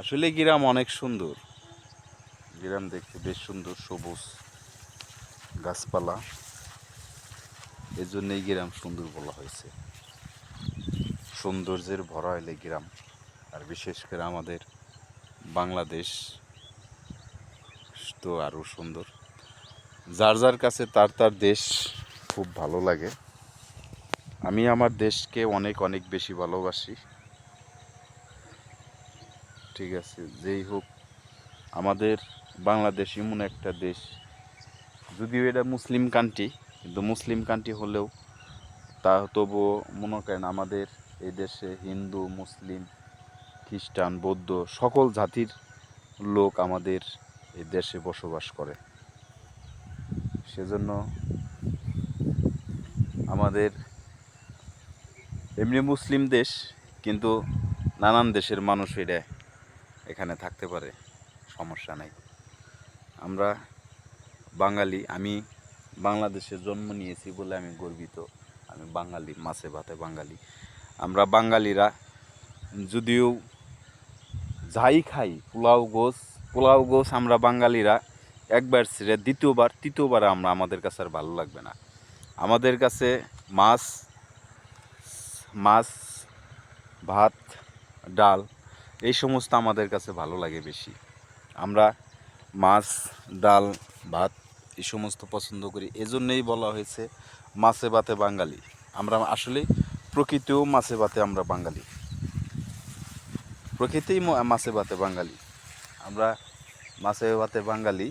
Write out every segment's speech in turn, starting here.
আসলে গ্রাম অনেক সুন্দর। গ্রাম দেখতে বেশ সুন্দর, সবুজ গাছপালা। এর জন্যই গ্রাম সুন্দর বলা হয়েছে। সৌন্দর্যের ভরা এলে গ্রাম, আর বিশেষ করে আমাদের বাংলাদেশ তো আরও সুন্দর। যার যার কাছে তার তার দেশ খুব ভালো লাগে। আমি আমার দেশকে অনেক অনেক বেশি ভালোবাসি। ঠিক আছে, যেই হোক, আমাদের বাংলাদেশ এমন একটা দেশ। যদিও এটা মুসলিম কান্ট্রি কিন্তু মুসলিম কান্ট্রি হলেও তা তবুও মনে করেন আমাদের এই দেশে হিন্দু, মুসলিম, খ্রিস্টান, বৌদ্ধ সকল জাতির লোক আমাদের এই দেশে বসবাস করে। সেজন্য আমাদের এমনি মুসলিম দেশ, কিন্তু নানান দেশের মানুষ এটা এখানে থাকতে পারে, সমস্যা নাই। আমরা বাঙালি, আমি বাংলাদেশে জন্ম নিয়েছি বলে আমি গর্বিত। আমি বাঙালি, মাছে ভাতে বাঙালি। আমরা বাঙালিরা যদিও যাই খাই, পোলাও গোস পোলাও গোস আমরা বাঙালিরা একবার ছেড়ে দ্বিতীয়বার, তৃতীয়বার আমরা আমাদের কাছে আর ভালো লাগবে না। আমাদের কাছে মাছ মাছ, ভাত, ডাল এই সমস্ত আমাদের কাছে ভালো লাগে বেশি। আমরা মাছ, ডাল, ভাত এই সমস্ত পছন্দ করি। এজন্যই বলা হয়েছে মাছে ভাতে বাঙালি। আমরা আসলে প্রকৃতিও মাছে ভাতে আমরা বাঙালি। প্রকৃতিই মাছে ভাতে বাঙালি। আমরা মাছে ভাতে বাঙালি।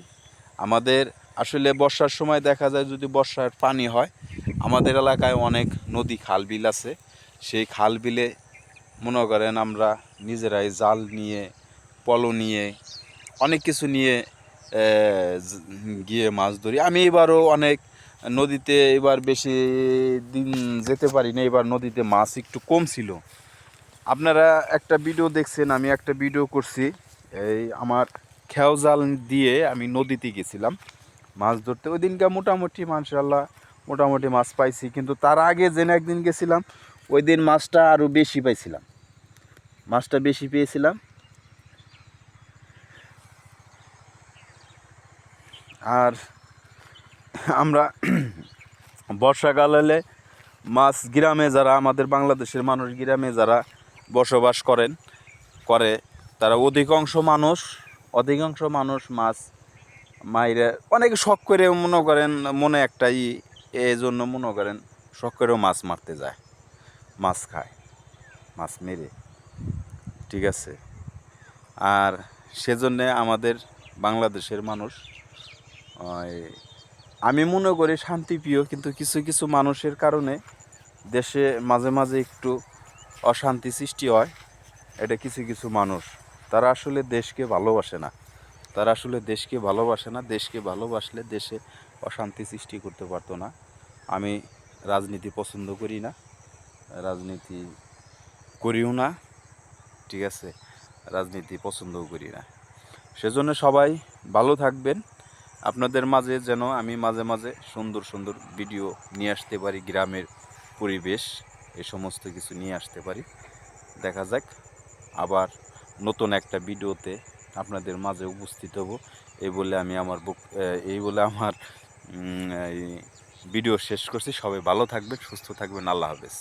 আমাদের আসলে বর্ষার সময় দেখা যায় যদি বর্ষার পানি হয়, আমাদের এলাকায় অনেক নদী খাল বিল আছে। সেই খাল বিলে মনে করেন আমরা নিজেরাই জাল নিয়ে, পলো নিয়ে, অনেক কিছু নিয়ে গিয়ে মাছ ধরি। আমি এবারও অনেক নদীতে এবার বেশি দিন যেতে পারি না এবার নদীতে মাছ একটু কম ছিল। আপনারা একটা ভিডিও দেখছেন, আমি একটা ভিডিও করছি। এই আমার খেও জাল দিয়ে আমি নদীতে গেছিলাম মাছ ধরতে। ওই দিনকে মোটামুটি মাশাল্লাহ মোটামুটি মাছ পাইছি। কিন্তু তার আগে যেন একদিন গেছিলাম, ওই দিন মাছটা আরও বেশি পাইছিলাম। মাছটা বেশি পেয়েছিলাম। আর আমরা বর্ষাকাল হলে মাছ গ্রামে যারা, আমাদের বাংলাদেশের মানুষ গ্রামে যারা বসবাস করেন, করে, তারা অধিকাংশ মানুষ অধিকাংশ মানুষ মাছ মাইরে, অনেকে শখ করে মনে করেন, মনে একটাই এই জন্য মনে করেন, শখ করেও মাছ মারতে যায়, মাছ খায়, মাছ মেরে। ঠিক আছে। আর সেজন্যে আমাদের বাংলাদেশের মানুষ আমি মনে করি শান্তিপ্রিয়, কিন্তু কিছু কিছু মানুষের কারণে দেশে মাঝে মাঝে একটু অশান্তি সৃষ্টি হয়। এটা কিছু কিছু মানুষ, তারা আসলে দেশকে ভালোবাসে না। তারা আসলে দেশকে ভালোবাসে না, দেশকে ভালোবাসলে দেশে অশান্তি সৃষ্টি করতে পারতো না। আমি রাজনীতি পছন্দ করি না, রাজনীতি করিও না। ঠিক আছে, রাজনীতি পছন্দও করি না। সেজন্য সবাই ভালো থাকবেন। আপনাদের মাঝে যেন আমি মাঝে মাঝে সুন্দর সুন্দর ভিডিও নিয়ে আসতে পারি, গ্রামের পরিবেশ এই সমস্ত কিছু নিয়ে আসতে পারি। দেখা যাক, আবার নতুন একটা ভিডিওতে আপনাদের মাঝে উপস্থিত হব। এই বলে আমি আমার বুক এই বলে আমার ভিডিও শেষ করছি। সবাই ভালো থাকবেন, সুস্থ থাকবেন। আল্লাহ হাফেজ।